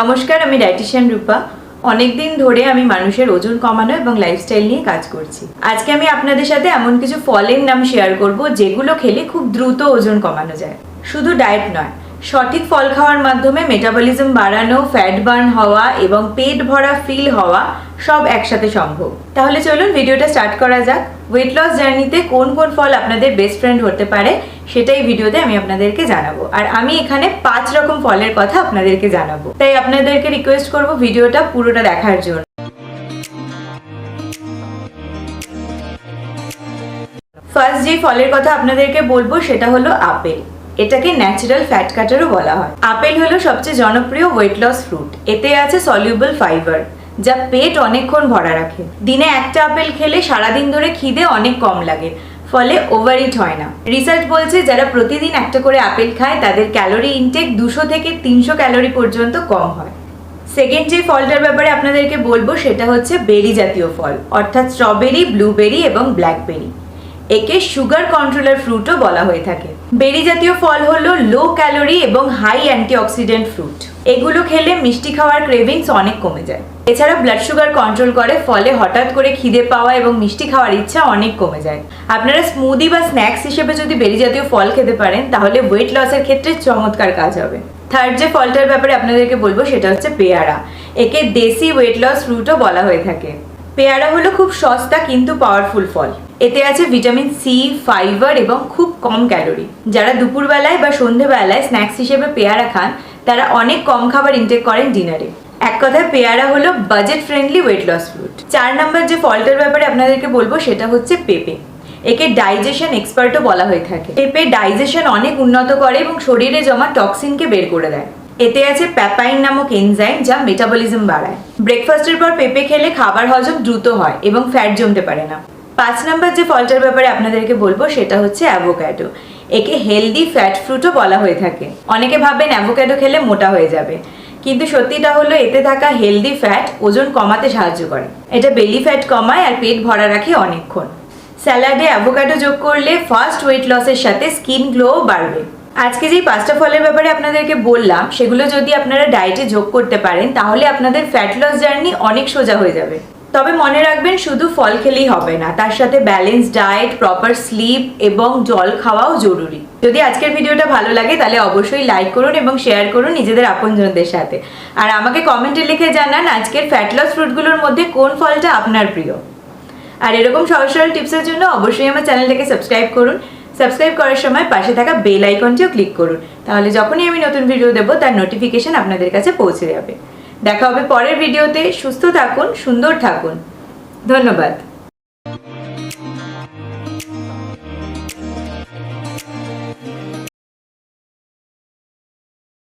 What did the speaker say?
নমস্কার, আমি ডায়েটিশিয়ান রূপা। অনেকদিন ধরে আমি মানুষের ওজন কমানো এবং লাইফস্টাইল নিয়ে কাজ করছি। আজকে আমি আপনাদের সাথে এমন কিছু ফলের নাম শেয়ার করব যেগুলো খেলে খুব দ্রুত ওজন কমানো যায়। শুধু ডায়েট নয় সঠিক ফল খাওয়ার মাধ্যমে মেটাবলিজম বাড়ানো ফ্যাট বার্ন হওয়া এবং পেট ভরা ফিল হওয়া সব একসাথে সম্ভব। তাহলে চলুন ভিডিওটা স্টার্ট করা যাক। ওয়েট লস জার্নিতে কোন কোন ফল আপনাদের বেস্ট ফ্রেন্ড হতে পারে, সেটাই ভিডিওতে আমি আপনাদেরকে জানাব। আর আমি এখানে পাঁচ রকম ফলের কথা আপনাদেরকে জানাব। তাই আপনাদেরকে রিকোয়েস্ট করব ভিডিওটা পুরোটা দেখার জন্য। ফার্স্ট যে ফলের কথা আপনাদেরকে বলব, সেটা হলো আপেল। এটাকে ন্যাচারাল ফ্যাট কাটারও বলা হয়। আপেল হলো সবচেয়ে জনপ্রিয় ওয়েট লস ফ্রুট এতে আছে সলিউবল ফাইবার যা পেট অনেকক্ষণ ভরা রাখে। দিনে একটা আপেল খেলে সারাদিন ধরে খিদে অনেক কম লাগে, ফলে ওভার ইট হয় না। রিসার্চ বলছে যারা প্রতিদিন একটা করে আপেল খায়, তাদের ক্যালোরি ইনটেক দুশো থেকে তিনশো ক্যালোরি পর্যন্ত কম হয়। সেকেন্ড যে ফলটার ব্যাপারে আপনাদেরকে বলব, সেটা হচ্ছে বেরি জাতীয় ফল, অর্থাৎ স্ট্রবেরি ব্লুবেরি এবং ব্ল্যাকবেরি একে সুগার কন্ট্রোলার ফ্রুটও বলা হয়ে থাকে। বেরি জাতীয় ফল হলো লো ক্যালোরি এবং হাই অ্যান্টিঅক্সিডেন্ট ফ্রুট এগুলো খেলে মিষ্টি খাওয়ার ক্রেভিংস অনেক কমে যায়। এছাড়া ব্লাড সুগার কন্ট্রোল করে, ফলে হঠাৎ করে খিদে পাওয়া এবং মিষ্টি খাওয়ার ইচ্ছা অনেক কমে যায়। আপনারা স্মুদি বা স্ন্যাক্স হিসেবে যদি বেরি জাতীয় ফল খেতে পারেন, তাহলে ওয়েট লসের ক্ষেত্রে চমৎকার কাজ হবে। থার্ড যে ফলটার ব্যাপারে আপনাদেরকে বলব, সেটা হচ্ছে পেয়ারা। একে দেশি ওয়েট লস ফ্রুটও বলা হয়ে থাকে। পেয়ারা হলো খুব সস্তা কিন্তু পাওয়ারফুল ফল। এতে আছে ভিটামিন সি ফাইবার এবং খুব কম ক্যালোরি যারা দুপুরবেলায় বা সন্ধেবেলায় স্ন্যাক্স হিসেবে পেয়ারা খান, তারা অনেক কম খাবার ইনটেক করেন ডিনারে এক কথায়, পেয়ারা হলো budget friendly weight loss fruit চার নম্বর যে ফলটার ব্যাপারে আপনাদেরকে বলব, সেটা হচ্ছে পেঁপে। একে ডাইজেশন এক্সপার্টও বলা হয়ে থাকে। পেঁপে ডাইজেশন অনেক উন্নত করে এবং শরীরে জমা টক্সিনকে বের করে দেয়। এতে আছে প্যাপাইন নামক এনজাইম যা মেটাবলিজম বাড়ায়। ব্রেকফাস্টের পর পেঁপে খেলে খাবার হজম দ্রুত হয় এবং ফ্যাট জমতে পারে না। পাঁচ নাম্বার যে ফলটার ব্যাপারে আপনাদেরকে বলব, সেটা হচ্ছে অ্যাভোক্যাডো একে হেলদি ফ্যাট ফ্রুটও বলা হয়ে থাকে। অনেকে ভাবেন অ্যাভোক্যাডো খেলে মোটা হয়ে যাবে। কিন্তু সত্যিটা হলো, এতে থাকা হেলদি ফ্যাট ওজন কমাতে সাহায্য করে। এটা বেলি ফ্যাট কমায় আর পেট ভরা রাখে অনেকক্ষণ। স্যালাডে অ্যাভোকাডো যোগ করলে ফার্স্ট ওয়েট লসের সাথে স্কিন গ্লোও বাড়বে। আজকে যেই পাঁচটা ফলের ব্যাপারে আপনাদেরকে বললাম, সেগুলো যদি আপনারা ডায়েটে যোগ করতে পারেন, তাহলে আপনাদের ফ্যাট লস জার্নি অনেক সোজা হয়ে যাবে। তবে মনে রাখবেন, শুধু ফল খেলেই হবে না, তার সাথে ব্যালেন্স ডায়েট প্রপার স্লিপ এবং জল খাওয়াও জরুরি। যদি আজকের ভিডিওটা ভালো লাগে, তাহলে অবশ্যই লাইক করুন এবং শেয়ার করুন নিজেদের আপনজনদের সাথে। আর আমাকে কমেন্টে লিখে জানান, আজকের ফ্যাট লস ফ্রুটগুলোর মধ্যে কোন ফলটা আপনার প্রিয়? আর এরকম সহজ সরল টিপসের জন্য অবশ্যই আমার চ্যানেলটাকে সাবস্ক্রাইব করুন। সাবস্ক্রাইব করার সময় পাশে থাকা বেল আইকনটিও ক্লিক করুন। তাহলে যখনই আমি নতুন ভিডিও দেবো, তার নোটিফিকেশান আপনাদের কাছে পৌঁছে যাবে। দেখা হবে পরের ভিডিওতে সুস্থ থাকুন, সুন্দর থাকুন। ধন্যবাদ।